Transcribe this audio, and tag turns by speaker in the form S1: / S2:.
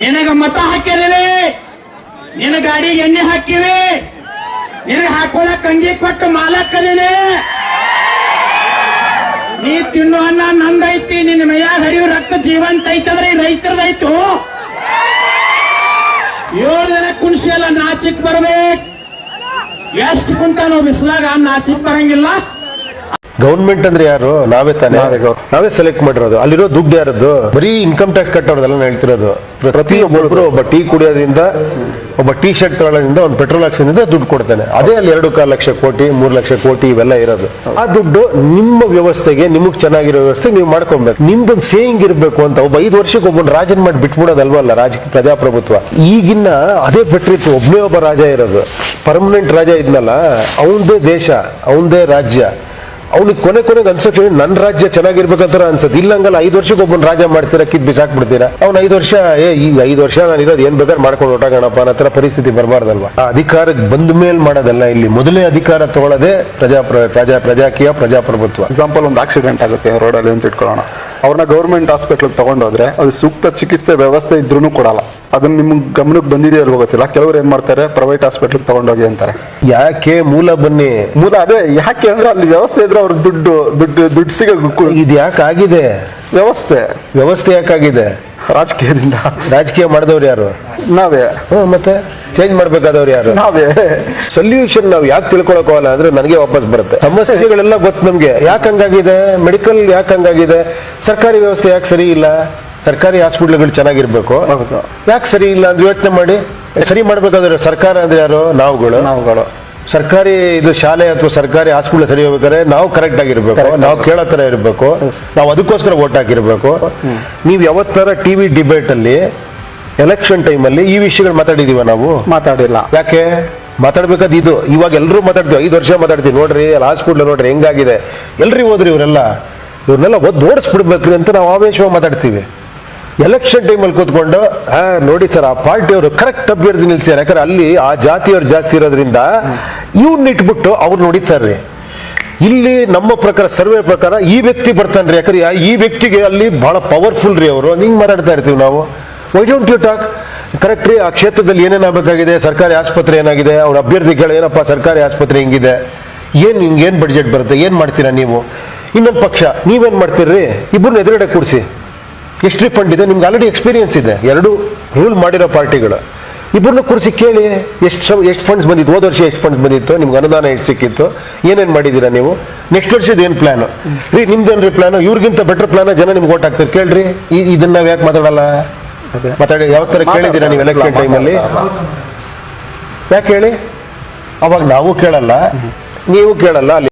S1: ನಿನಗ ಮತ ಹಾಕಿದೀವಿ ನಿನ್ನ ಗಾಡಿಗೆ ಎಣ್ಣೆ ಹಾಕಿವಿ ನಿನಗೆ ಹಾಕೊಳಕ್ ಅಂಗಿ ಕೊಟ್ಟು ಮಾಲಕ್ ಕರೀನಿ ನೀ ತಿನ್ನು ಅನ್ನ ನಂದೈತಿ ನಿನ್ನ ಮೈಯಾಗ ಹರಿಯೋ ರಕ್ತ ಜೀವಂತ ಐತಂದ್ರೆ ಈ ರೈತರದೈತು ಏಳು ಜನ ಕುಣಿಸಿ ಎಲ್ಲ ನಾಚಿಕ್ ಬರ್ಬೇಕು. ಎಷ್ಟು ಕುಂತ ನಾವು ಬಿಸಿಲಾಗ ನಾಚಿಕ್ ಬರಂಗಿಲ್ಲ?
S2: ಗೌರ್ಮೆಂಟ್ ಅಂದ್ರೆ ಯಾರು? ನಾವೇ ತಾನೇ? ನಾವೇ ಸೆಲೆಕ್ಟ್ ಮಾಡಿರೋದು. ಅಲ್ಲಿರೋ ದುಡ್ಡು ಯಾರದ್ದು? ಬರೀ ಇನ್ಕಮ್ ಟ್ಯಾಕ್ಸ್ ಕಟ್ಟೋದಲ್ಲ ನಡೀತಿರೋದು ಹೇಳ್ತಿರೋದು ಪ್ರತಿಯೊಬ್ಬರು ಒಬ್ಬ ಟೀ ಕುಡಿಯೋದ್ರಿಂದ ಒಬ್ಬ ಟೀ ಶರ್ಟ್ ತಗೊಳ್ಳೋದ್ರಿಂದ ಒಂದು ಪೆಟ್ರೋಲ್ ಹಾಕ್ಸೋದ್ರಿಂದ ದುಡ್ಡು ಕೊಡ್ತಾನೆ. ಅದೇ ಅಲ್ಲಿ ಎರಡು ಕಾಲು ಲಕ್ಷ ಕೋಟಿ ಮೂರು ಲಕ್ಷ ಕೋಟಿ ಇವೆಲ್ಲ ಇರೋದು. ಆ ದುಡ್ಡು ನಿಮ್ಮ ವ್ಯವಸ್ಥೆಗೆ ನಿಮಗೆ ಚೆನ್ನಾಗಿರೋ ವ್ಯವಸ್ಥೆ ನೀವು ಮಾಡ್ಕೊಬೇಕು. ನಿಮ್ದೊಂದು ಸೇಯಿಂಗ್ ಇರಬೇಕು ಅಂತ ಒಬ್ಬ ಐದು ವರ್ಷಕ್ಕೆ ಒಬ್ಬನ ರಾಜನ್ ಮಾಡಿ ಬಿಟ್ಬಿಡೋದಲ್ವಲ್ಲ ರಾಜ ಪ್ರಜಾಪ್ರಭುತ್ವ? ಈಗಿನ ಅದೇ ಬೆಟ್ರಿತ್ತು ಒಬ್ಬನೇ ಒಬ್ಬ ರಾಜ ಇರೋದು. ಪರ್ಮನೆಂಟ್ ರಾಜ ಇದ್ನಲ್ಲ ಅವನದೇ ದೇಶ ಅವನದೇ ರಾಜ್ಯ. ಅವ್ನಿಗೆ ಕೊನೆ ಕೊನೆಗೆ ಅನ್ಸಕ್ಕೆ ನನ್ನ ರಾಜ್ಯ ಚೆನ್ನಾಗಿರ್ಬೇಕಂತ ಅನ್ಸುತ್ತೆ. ಇಲ್ಲಂಗಲ್ಲ ಐದು ವರ್ಷಕ್ಕೆ ಒಬ್ಬನ ರಾಜ ಮಾಡ್ತೀರಾ, ಕಿತ್ ಬಿಸಾಕ್ಬಿಡ್ತೀರಾ ಅವ್ನ ಐದು ವರ್ಷ, ಏ, ಈ ಐದು ವರ್ಷ ನಾನು ಇರೋದು ಏನ್ ಬೇಕಾದ್ರೆ ಮಾಡ್ಕೊಂಡು ಹೊಟ್ಟಾಗಣಪ್ಪ ಅನ್ನೋ ಥರ ಪರಿಸ್ಥಿತಿ ಬರಬಾರ್ದಲ್ವಾ? ಆ ಅಧಿಕಾರಕ್ಕೆ ಬಂದ ಮೇಲೆ ಮಾಡೋದಲ್ಲ, ಇಲ್ಲಿ ಮೊದಲೇ ಅಧಿಕಾರ ತಗೊಳ್ಳೋದೇ ಪ್ರಜಾ ಪ್ರಜಾ, ಪ್ರಜಾಕೀಯ, ಪ್ರಜಾಪ್ರಭುತ್ವ.
S3: ಎಕ್ಸಾಂಪಲ್ ಒಂದು ಆಕ್ಸಿಡೆಂಟ್ ಆಗುತ್ತೆ ರೋಡಲ್ಲಿ ಅಂತ ಇಟ್ಕೊಳ್ಳೋಣ. ಅವ್ರನ್ನ ಗೌರ್ಮೆಂಟ್ ಹಾಸ್ಪಿಟ್ಲ್ ತಗೊಂಡೋದ್ರೆ ಅದು ಸೂಕ್ತ ಚಿಕಿತ್ಸೆ ವ್ಯವಸ್ಥೆ ಇದ್ರೂ ಕೊಡಲ್ಲ. ಅದನ್ನ ನಿಮ್ಗೆ ಗಮನಕ್ಕೆ ಬಂದಿದೆಯೋ ಇಲ್ವೋ ಗೊತ್ತಿಲ್ಲ. ಕೆಲವರು ಏನ್ ಮಾಡ್ತಾರೆ ಪ್ರೈವೇಟ್ ಹಾಸ್ಪಿಟ್ಲ್ ತಗೊಂಡೋಗಿ ಅಂತಾರೆ.
S2: ಯಾಕೆ ಮೂಲ ಬನ್ನಿ?
S3: ಮೂಲ ಅದೇ ಯಾಕೆ ಅಂದ್ರೆ ಅಲ್ಲಿ ವ್ಯವಸ್ಥೆ ಇದ್ರೆ ಅವ್ರ ದುಡ್ಡು ದುಡ್ಡು ದುಡ್ಡು ಸಿಗ
S2: ಇದು ಯಾಕೆ ಆಗಿದೆ
S3: ವ್ಯವಸ್ಥೆ.
S2: ವ್ಯವಸ್ಥೆ ಯಾಕಾಗಿದೆ?
S3: ರಾಜಕೀಯದಿಂದ.
S2: ರಾಜಕೀಯ ಮಾಡಿದವ್ರು ಯಾರು?
S3: ನಾವೇ.
S2: ಹ್ಮ್, ಮತ್ತೆ ಚೇಂಜ್ ಮಾಡ್ಬೇಕಾದವ್ರು ಯಾರು?
S3: ನಾವೇ.
S2: ಸೊಲ್ಯೂಷನ್ ನಾವು ಯಾಕೆ ತಿಳ್ಕೊಳಕೋಲ್ಲ ಅಂದ್ರೆ ನನಗೆ ವಾಪಸ್ ಬರುತ್ತೆ. ಸಮಸ್ಯೆಗಳೆಲ್ಲ ಗೊತ್ತು ನಮ್ಗೆ. ಯಾಕೆ ಹಂಗಾಗಿದೆ? ಮೆಡಿಕಲ್ ಯಾಕೆ ಹಂಗಾಗಿದೆ? ಸರ್ಕಾರಿ ವ್ಯವಸ್ಥೆ ಯಾಕೆ ಸರಿ ಇಲ್ಲ? ಸರ್ಕಾರಿ ಹಾಸ್ಪಿಟ್ಲ್ಗಳು ಚೆನ್ನಾಗಿರ್ಬೇಕು.
S3: ಹೌದು.
S2: ಯಾಕೆ ಸರಿ ಇಲ್ಲ ಅಂದ್ರೆ ಯೋಚನೆ ಮಾಡಿ? ಸರಿ ಮಾಡ್ಬೇಕಾದ್ರೆ ಸರ್ಕಾರ ಅಂದ್ರೆ ಯಾರು? ನಾವುಗಳು.
S3: ನಾವುಗಳು.
S2: ಸರ್ಕಾರಿ ಇದು ಶಾಲೆ ಅಥವಾ ಸರ್ಕಾರಿ ಹಾಸ್ಪಿಟಲ್ ಸರಿ ಹೋಗ್ಬೇಕಾದ್ರೆ ನಾವು ಕರೆಕ್ಟ್ ಆಗಿರ್ಬೇಕು. ನಾವು ಕೇಳೋ ತರ ಇರಬೇಕು. ನಾವು ಅದಕ್ಕೋಸ್ಕರ ಓಟ್ ಹಾಕಿರ್ಬೇಕು. ನೀವು ಯಾವತ್ತರ ಟಿವಿ ಡಿಬೇಟ್ ಅಲ್ಲಿ ಎಲೆಕ್ಷನ್ ಟೈಮಲ್ಲಿ ಈ ವಿಷಯಗಳು ಮಾತಾಡಿದೀವ ನಾವು?
S3: ಮಾತಾಡಿಲ್ಲ.
S2: ಯಾಕೆ? ಮಾತಾಡ್ಬೇಕಾದ ಇದು. ಇವಾಗ ಎಲ್ಲರೂ ಮಾತಾಡ್ತೀವಿ. ಐದು ವರ್ಷ ಮಾತಾಡ್ತೀವಿ. ನೋಡ್ರಿ ಅಲ್ಲಿ ಹಾಸ್ಪಿಟ್ಲ್ ನೋಡ್ರಿ ಹೆಂಗಾಗಿದೆ? ಎಲ್ರಿ ಹೋದ್ರಿ ಇವರೆಲ್ಲ? ಇವ್ರನ್ನೆಲ್ಲ ಓದ್ ಓಡಿಸ್ಬಿಡ್ಬೇಕ್ರಿ ಅಂತ ನಾವು ಆವೇಶವಾಗಿ ಮಾತಾಡ್ತೀವಿ. ಎಲೆಕ್ಷನ್ ಟೈಮಲ್ಲಿ ಕೂತ್ಕೊಂಡು ನೋಡಿ ಸರ್ ಆ ಪಾರ್ಟಿಯವರು ಕರೆಕ್ಟ್ ಅಭ್ಯರ್ಥಿ ನಿಲ್ಸ್ಯಾರ. ಯಾಕಂದ್ರೆ ಅಲ್ಲಿ ಆ ಜಾತಿಯವ್ರು ಜಾಸ್ತಿ ಇರೋದ್ರಿಂದ ಇವ್ನ ಇಟ್ಬಿಟ್ಟು ಅವ್ರು ನೋಡಿತಾರ್ರಿ ಇಲ್ಲಿ ನಮ್ಮ ಪ್ರಕಾರ, ಸರ್ವೆ ಪ್ರಕಾರ ಈ ವ್ಯಕ್ತಿ ಬರ್ತಾನ್ರಿ. ಯಾಕಂದ್ರೆ ಈ ವ್ಯಕ್ತಿಗೆ ಅಲ್ಲಿ ಬಹಳ ಪವರ್ಫುಲ್ ರೀ ಅವರು. ಹಿಂಗೆ ಮಾತಾಡ್ತಾ ಇರ್ತೀವಿ ನಾವು. Why don't you talk correct ರೀ, ಆ ಕ್ಷೇತ್ರದಲ್ಲಿ ಏನೇನಾಗಬೇಕಾಗಿದೆ ಸರ್ಕಾರಿ ಆಸ್ಪತ್ರೆ ಏನಾಗಿದೆ? ಅವ್ರ ಅಭ್ಯರ್ಥಿಗಳು ಏನಪ್ಪ, ಸರ್ಕಾರಿ ಆಸ್ಪತ್ರೆ ಹಿಂಗಿದೆ? ಏನು ನಿಮ್ಗೆ ಏನು ಬಡ್ಜೆಟ್ ಬರುತ್ತೆ? ಏನು ಮಾಡ್ತೀರಾ ನೀವು? ಇನ್ನೊಂದು ಪಕ್ಷ, ನೀವೇನು ಮಾಡ್ತೀರ್ರಿ? ಇಬ್ಬರನ್ನ ಎದುರುಗಡೆ ಕೂರಿಸಿ. ಎಷ್ಟು ಫಂಡ್ ಇದೆ ನಿಮ್ಗೆ ಆಲ್ರೆಡಿ ಎಕ್ಸ್ಪೀರಿಯನ್ಸ್ ಇದೆ. ಎರಡು ರೂಲ್ ಮಾಡಿರೋ ಪಾರ್ಟಿಗಳು ಇಬ್ಬರನ್ನ ಕುರಿಸಿ ಕೇಳಿ ಎಷ್ಟು ಎಷ್ಟು ಫಂಡ್ಸ್ ಬಂದಿತ್ತು ಹೋದ ವರ್ಷ ಎಷ್ಟು ಫಂಡ್ಸ್ ಬಂದಿತ್ತು ನಿಮ್ಗೆ ಅನುದಾನ ಎಷ್ಟು ಸಿಕ್ಕಿತ್ತು ಏನೇನು ಮಾಡಿದ್ದೀರಾ ನೀವು? ನೆಕ್ಸ್ಟ್ ವರ್ಷದ ಏನು ಪ್ಲಾನ್ ರೀ ನಿಮ್ದೇನ್ರಿ ಪ್ಲಾನ್ ಇವ್ರಿಗಿಂತ ಬೆಟರ್ ಪ್ಲಾನ ಜನ ನಿಮ್ಗೆ ಓಟ್ ಹಾಕ್ತಾರೆ. ಕೇಳ್ರಿ ಈ- ಇದನ್ನ ನಾವು ಯಾಕೆ ಮಾತಾಡಲ್ಲ? ಮಾತಾಡಿ ಯಾವ ಥರ ಕೇಳಿದ್ದೀರಾ ನೀವು ಎಲೆಕ್ಷನ್ ಟೈಮಲ್ಲಿ ಯಾಕೆ ಹೇಳಿ? ಅವಾಗ ನಾವು ಕೇಳಲ್ಲ ನೀವು ಕೇಳಲ್ಲ ಅಲ್ಲಿ